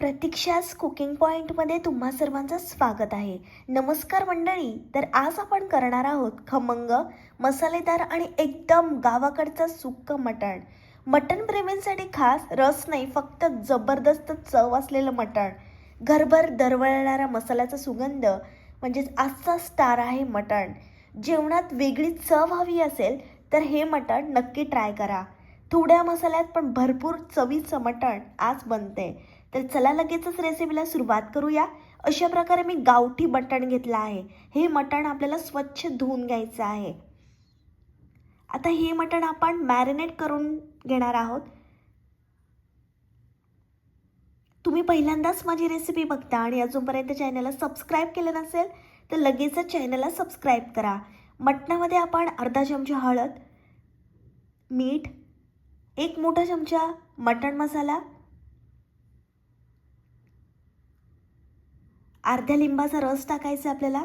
प्रतीक्षाच cooking पॉईंटमध्ये तुम्हा सर्वांचं स्वागत आहे. नमस्कार मंडळी तर आज आपण करणार आहोत खमंग मसालेदार आणि एकदम गावाकडचं सुक्क मटण. मटण प्रेमींसाठी खास रस नाही फक्त जबरदस्त चव असलेलं मटण. घरभर दरवळणारा मसाल्याचा सुगंध म्हणजेच आजचा स्टार आहे मटण. जेवणात वेगळी चव हवी असेल तर हे मटण नक्की ट्राय करा. थोड्या मसाल्यात पण भरपूर चवीचं मटण आज बनते. तर चला लगेचच रेसिपीला सुरुवात करूया. अशा प्रकारे मी गावठी मटण घेतलं आहे. हे मटण आपल्याला स्वच्छ धुवून घ्यायचं आहे. आता हे मटण आपण मॅरिनेट करून घेणार आहोत. तुम्ही पहिल्यांदाच माझी रेसिपी बघता आणि अजूनपर्यंत चॅनलला सबस्क्राईब केलं नसेल तर लगेचच चॅनलला सबस्क्राईब करा. मटणामध्ये आपण अर्धा चमचा हळद मीठ एक मोठा चमचा मटण मसाला अर्ध्या लिंबाचा रस टाकायचा आपल्याला.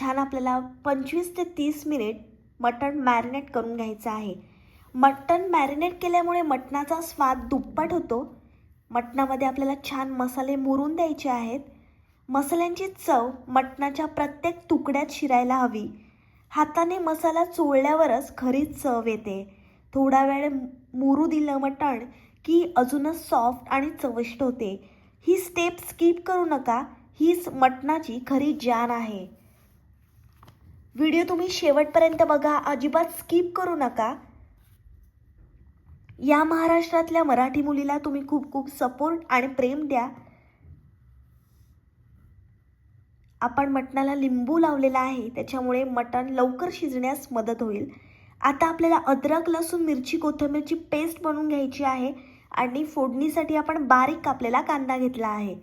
छान आपल्याला पंचवीस ते तीस मिनिट मटण मॅरिनेट करून घ्यायचं आहे. मटण मॅरिनेट केल्यामुळे मटणाचा स्वाद दुप्पट होतो. मटणामध्ये आपल्याला छान मसाले मुरून द्यायचे आहेत. मसाल्यांची चव मटणाच्या प्रत्येक तुकड्यात शिरायला हवी. हाताने मसाला चोळल्यावरच खरी चव येते. थोडा वेळ मुरू दिलं मटण की अजूनच सॉफ्ट आणि चविष्ट होते. ही स्टेप स्किप करू नका. हीच मटणाची खरी जान आहे. व्हिडिओ तुम्ही शेवटपर्यंत बघा. अजिबात स्किप करू नका. या महाराष्ट्रातल्या मराठी मुलीला तुम्ही खूप खूप सपोर्ट आणि प्रेम द्या. आपण मटणाला लिंबू लावलेला आहे. त्याच्यामुळे मटण लवकर शिजण्यास मदत होईल. आता आपल्याला अद्रक लसूण मिरची कोथिंबीरची पेस्ट बनवून घ्यायची आहे. आणि फोडणीसाठी आपण बारीक कापलेला कांदा घेतला आहे.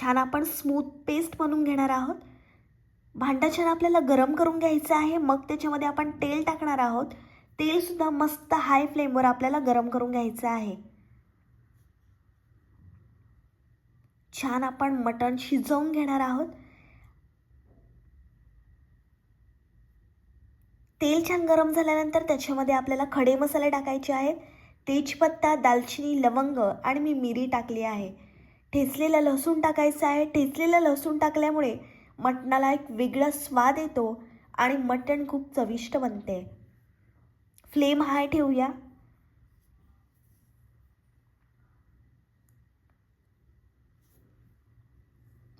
छान आपण स्मूथ पेस्ट बनवून घेणार आहोत. भांडं छान आपल्याला गरम करून घ्यायचं आहे. मग त्याच्यामध्ये आपण तेल टाकणार आहोत. तेलसुद्धा मस्त हाय फ्लेमवर आपल्याला गरम करून घ्यायचं आहे. छान आपण मटण शिजवून घेणार आहोत. तेल छान गरम झाल्यानंतर त्याच्यामध्ये आपल्याला खडे मसाले टाकायचे आहेत. तेजपत्ता दालचिनी लवंग आणि मी मिरी टाकली आहे. ठेचलेला लसूण टाकायचं आहे. ठेचलेलं लसूण टाकल्यामुळे मटणाला एक वेगळा स्वाद येतो आणि मटण खूप चविष्ट बनते. फ्लेम हाय ठेवूया.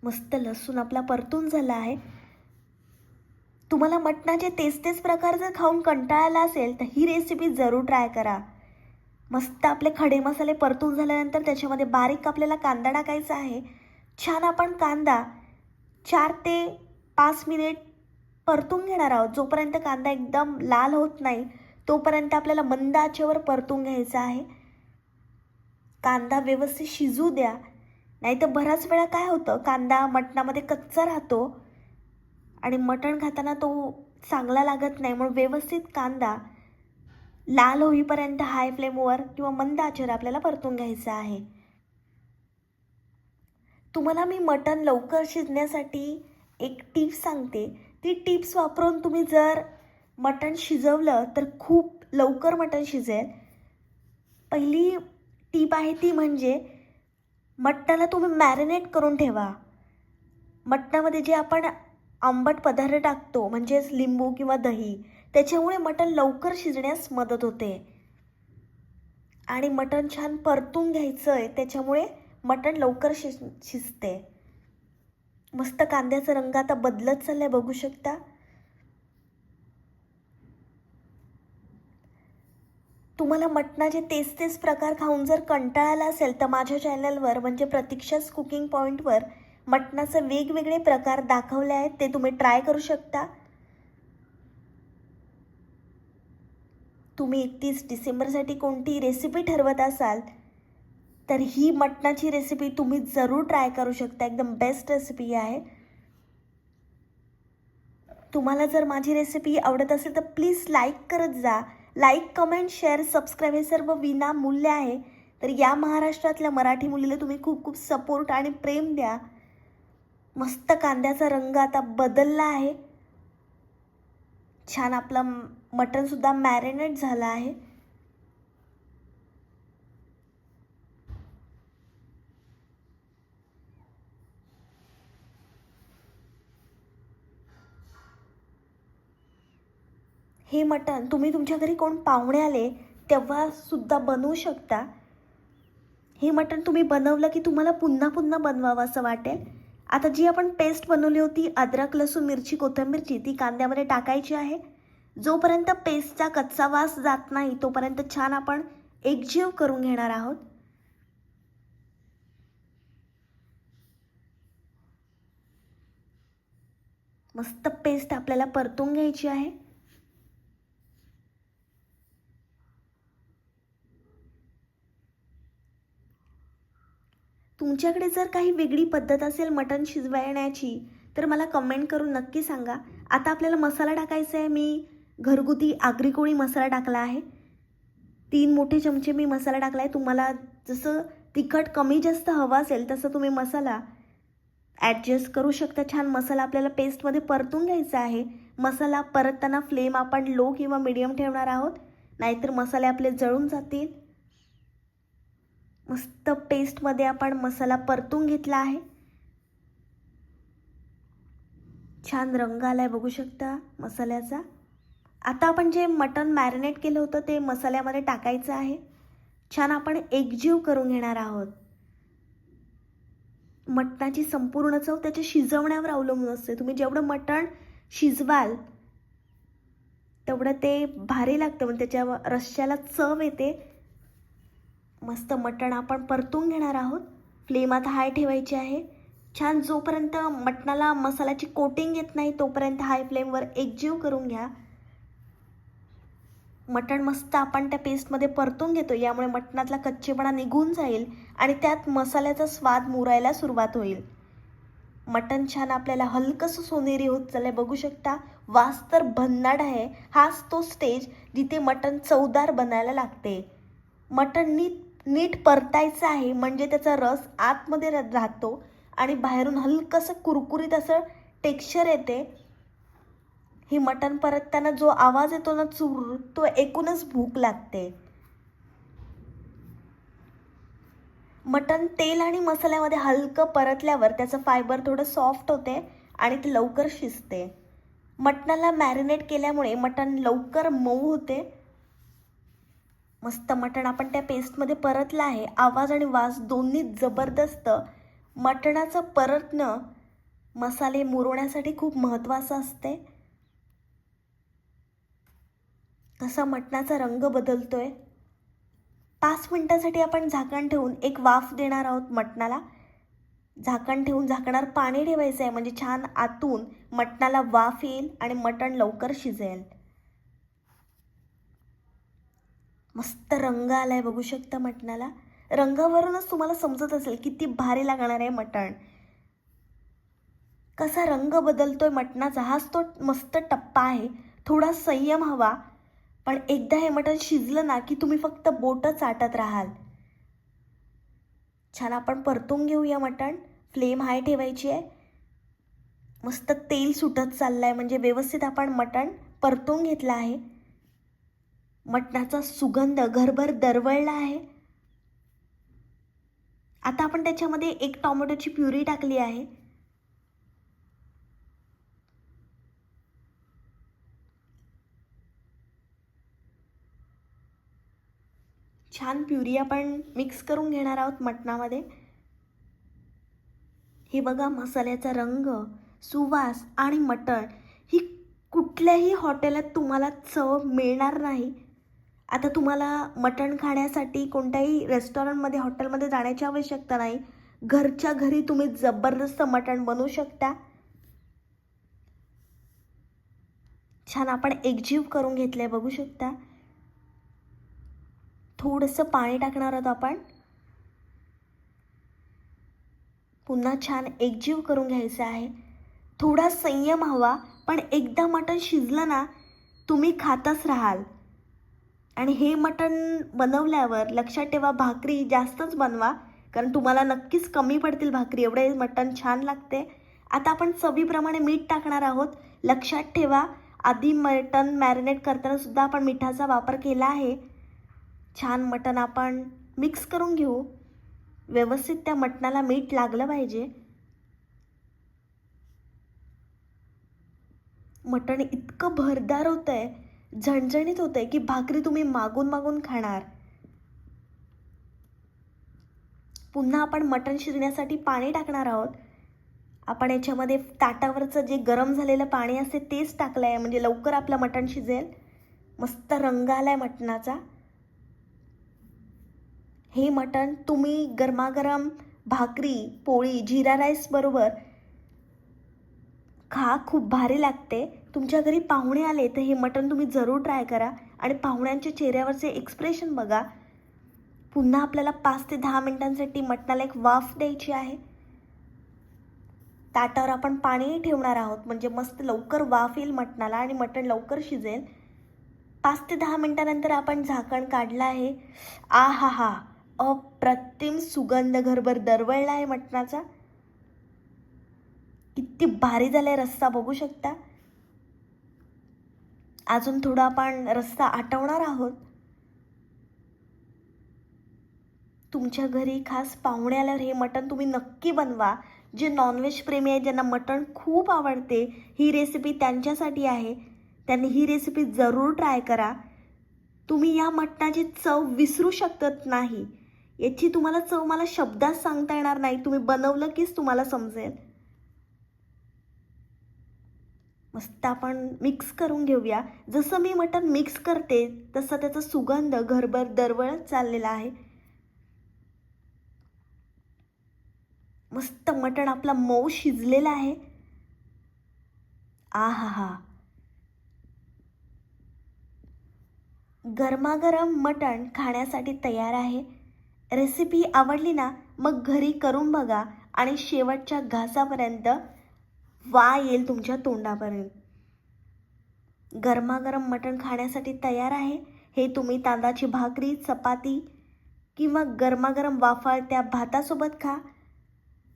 मस्त लसूण आपला परतून झाला आहे. तुम्हाला मटणाचे तेच तेच प्रकार जर खाऊन कंटाळाला असेल तर ही रेसिपी जरूर ट्राय करा. मस्त आपले खडे मसाले परतून झाल्यानंतर त्याच्यामध्ये बारीक आपल्याला कांदा टाकायचा आहे. छान आपण कांदा चार ते पाच मिनिट परतून घेणार आहोत. जोपर्यंत कांदा एकदम लाल होत नाही तोपर्यंत आपल्याला मंद आचेवर परतून घ्यायचा आहे. कांदा व्यवस्थित शिजू द्या. नाही तर वेळा काय होतं कांदा मटणामध्ये कच्चा राहतो. आणि मटण खाताना तो चांगला लागत नाही म्हणून व्यवस्थित कांदा लाल होईपर्यंत हाय फ्लेमवर किंवा मंद आचेवर आपल्याला परतून घ्यायचा आहे. तुम्हाला मी मटण लवकर शिजण्यासाठी एक टिप्स सांगते. ती टिप्स वापरून तुम्ही जर मटण शिजवलं तर खूप लवकर मटण शिजेल. पहिली टीप आहे ती म्हणजे मटणाला तुम्ही मॅरिनेट करून ठेवा. मटणामध्ये जे आपण आंबट पदार्थ टाकतो म्हणजेच लिंबू किंवा दही. त्याच्यामुळे मटण लवकर शिजण्यास मदत होते. आणि मटण छान परतून घ्यायचं आहे त्याच्यामुळे मटण लवकर शिज शिजते. मस्त कांद्याचा रंग आता बदलत चाललाय बघू शकता. तुम्हाला मटणाचे तेच तेच प्रकार खाऊन जर कंटाळाला असेल तर माझ्या चॅनलवर म्हणजे प्रतीक्षाच कुकिंग पॉईंटवर मटणाचे वेगवेगळे प्रकार दाखवले आहेत ते तुम्ही ट्राय करू शकता. तुम्ही एकतीस डिसेंबरसाठी कोणती रेसिपी ठरवत असाल तर ही मटणाची रेसिपी तुम्ही जरूर ट्राय करू शकता. एकदम बेस्ट रेसिपी आहे. तुम्हाला जर माझी रेसिपी आवडत असेल तर प्लीज लाईक करत जा. लाईक कमेंट शेअर सबस्क्राईब हे सर्व विनामूल्य आहे. तर या महाराष्ट्रातल्या मराठी मुलीला तुम्ही खूप खूप सपोर्ट आणि प्रेम द्या. मस्त कांद्याचा रंग आता बदलला आहे. छान आपला मटणसुद्धा मॅरिनेट झाला आहे. हे मटन तुम्ही तुमच्या घरी कोण पाहुणे आले तेव्हा सुद्धा बनवू शकता. हे मटन तुम्ही बनवलं की तुम्हाला पुन्हा पुन्हा बनवावं असं वाटेल. आता जी आपण पेस्ट बनवली होती अद्रक लसूण मिरची कोथिंबीरची ती कांद्यामध्ये टाकायची आहे. जोपर्यंत पेस्टचा कच्चा वास जात नाही तोपर्यंत छान आपण एकजीव करून घेणार आहोत. मस्त पेस्ट आपल्याला परतून घ्यायची आहे. तुमच्याकडे जर काही वेगळी पद्धत असेल मटण शिजवण्याची तर मला कमेंट करून नक्की सांगा. आता आपल्याला मसाला टाकायचा आहे मी घरगुती आगरी कोळी मसाला टाकला आहे. तीन मोठे चमचे मी मसाला टाकला आहे. तुम्हाला जसं तिखट कमी जास्त हवा असेल तसं तुम्ही मसाला ॲडजस्ट करू शकता. छान मसाला आपल्याला पेस्टमध्ये परतून घ्यायचा आहे. मसाला परतताना फ्लेम आपण लो किंवा मिडियम ठेवणार आहोत. नाहीतर मसाले आपले जळून जातील. मस्त पेस्टमध्ये आपण मसाला परतून घेतला आहे. छान रंग आलाय बघू शकता मसाल्याचा. आता आपण जे मटण मॅरिनेट केलं होतं ते मसाल्यामध्ये टाकायचं आहे. छान आपण एकजीव करून घेणार आहोत. मटणाची संपूर्ण चव त्याच्या शिजवण्यावर अवलंबून असते. तुम्ही जेवढं मटण शिजवाल तेवढं ते भारी लागतं. म्हणजे त्याच्या रश्श्याला चव येते. मस्त मटण आपण परतून घेणार आहोत. फ्लेम आता हाय ठेवायची आहे. छान जोपर्यंत मटणाला मसाल्याची कोटिंग येत नाही तोपर्यंत हाय फ्लेमवर एकजीव करून घ्या. मटण मस्त आपण त्या पेस्टमध्ये परतून घेतो यामुळे मटणातला कच्चेपणा निघून जाईल आणि त्यात मसाल्याचा स्वाद मुरायला सुरुवात होईल. मटण छान आपल्याला हलकंसं सोनेरी होत चाललंय बघू शकता. वास तर भन्नाट आहे. हाच तो स्टेज जिथे मटण चवदार बनायला लागते. मटण नीट नीट परतायचं आहे म्हणजे त्याचा रस आतमध्ये राहतो आणि बाहेरून हलकंसं कुरकुरीत असं टेक्स्चर येते. ही मटण परतताना जो आवाज येतो ना चूर तो एकूणच भूक लागते. मटण तेल आणि मसाल्यामध्ये हलकं परतल्यावर त्याचं फायबर थोडं सॉफ्ट होते आणि ते लवकर शिजते. मटणाला मॅरिनेट केल्यामुळे मटण लवकर मऊ होते मस्त मटण आपण त्या पेस्टमध्ये परतलं आहे. आवाज आणि वास दोन्ही जबरदस्त. मटणाचं परतणं मसाले मुरवण्यासाठी खूप महत्त्वाचं असते. कसा मटणाचा रंग बदलतो आहे पाच मिनटासाठी आपण झाकण ठेवून एक वाफ देणार आहोत मटणाला. झाकण ठेवून झाकणार पाणी ठेवायचं आहे म्हणजे छान आतून मटणाला वाफ येईल आणि मटण लवकर शिजेल. मस्त रंग आलाय बघू शकता मटणाला. रंगावरूनच तुम्हाला समजत असेल किती भारी लागणार आहे मटण. कसा रंग बदलतोय मटणाचा हाच तो मस्त टप्पा आहे. थोडा संयम हवा. पण एकदा हे मटण शिजलं ना की तुम्ही फक्त बोटं चाटत राहाल. छान आपण परतून घेऊया मटण. फ्लेम हाय ठेवायची आहे. मस्त तेल सुटत चाललं आहे म्हणजे व्यवस्थित आपण मटण परतून घेतलं आहे. मटणाचा सुगंध घरभर दरवळला आहे. आता आपण त्याच्यामध्ये एक टोमॅटोची प्युरी टाकली आहे. छान प्युरी आपण मिक्स करून घेणार आहोत मटणामध्ये. हे बघा मसाल्याचा रंग सुवास आणि मटण ही कुठल्याही हॉटेलात तुम्हाला चव मिळणार नाही. आता तुम्हाला मटण खाण्यासाठी कोणत्याही रेस्टॉरंटमध्ये हॉटेलमध्ये जाण्याची आवश्यकता नाही. घरच्या घरी तुम्ही जबरदस्त मटण बनवू शकता. छान आपण एकजीव करून घेतलंय बघू शकता. थोडंसं पाणी टाकणार आहोत आपण. पुन्हा छान एकजीव करून घ्यायचं आहे. थोडा संयम हवा पण एकदा मटण शिजलं ना तुम्ही खातच राहाल. आणि हे मटण बनवल्यावर लक्षात ठेवा भाकरी जास्तच बनवा कारण तुम्हाला नक्कीच कमी पडतील भाकरी. एवढे मटण छान लागते. आता आपण चवीप्रमाणे मीठ टाकणार आहोत. लक्षात ठेवा आधी मटण मॅरिनेट करताना सुद्धा आपण मिठाचा वापर केला आहे. छान मटण आपण मिक्स करून घेऊ. व्यवस्थित त्या मटणाला मीठ लागलं पाहिजे. मटण इतकं भरदार होतं आहे झणझणीत होते की भाकरी तुम्ही मागून मागून खाणार. पुन्हा आपण मटण शिजण्यासाठी पाणी टाकणार आहोत. आपण याच्यामध्ये ताटावरचं जे गरम झालेलं पाणी असते तेच टाकलं आहे म्हणजे लवकर आपलं मटण शिजेल. मस्त रंग आला आहे मटणाचा. हे मटण तुम्ही गरमागरम भाकरी पोळी जिरा राईस बरोबर खा खूप भारी लागते. तुमच्या घरी पाहुणे आले तर हे मटण तुम्ही जरूर ट्राय करा. आणि पाहुण्यांच्या चेहऱ्यावरचे एक्सप्रेशन बघा. पुन्हा आपल्याला पाच ते दहा मिनिटांसाठी मटणाला एक वाफ द्यायची आहे. ताटावर आपण पाणीही ठेवणार आहोत. म्हणजे मस्त लवकर वाफ येईल मटणाला आणि मटण लवकर शिजेल. पाच ते दहा मिनटानंतर आपण झाकण काढलं आहे. आ हा हा अप्रतिम सुगंध घरभर दरवळला आहे मटणाचा. किती भारी झालाय रस्सा बघू शकता. अजून थोडा आपण रस्ता आटवणार आहोत. तुमच्या घरी खास पाहुणे आल्यावर हे मटण तुम्ही नक्की बनवा. जे नॉनव्हेज प्रेमी आहे ज्यांना मटण खूप आवडते ही रेसिपी त्यांच्यासाठी आहे. त्यांनी ही रेसिपी जरूर ट्राय करा. तुम्ही या मटणाची चव विसरू शकत नाही. याची तुम्हाला चव मला शब्दात सांगता येणार नाही. तुम्ही बनवलं कीच तुम्हाला समजेल. मस्त आपण मिक्स करून घेऊया. जसं मी मटण मिक्स करते तसं त्याचा सुगंध घरभर दरवळत चाललेला आहे. मस्त मटण आपला मऊ शिजलेला आहे. आ हा हा गरमागरम मटण खाण्यासाठी तयार आहे. रेसिपी आवडली ना मग घरी करून बघा आणि शेवटच्या घासापर्यंत वा येईल तुमच्या तोंडापर्यंत. गरमागरम मटण खाण्यासाठी तयार आहे? हे तुम्ही तांदळाची भाकरी चपाती किंवा गरमागरम वाफाळत्या भातासोबत खा.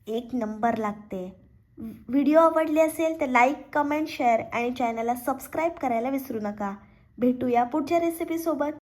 एक नंबर लागते. व्हिडिओ आवडली असेल तर लाईक कमेंट शेअर आणि चॅनलला सबस्क्राईब करायला विसरू नका. भेटूया पुढच्या रेसिपीसोबत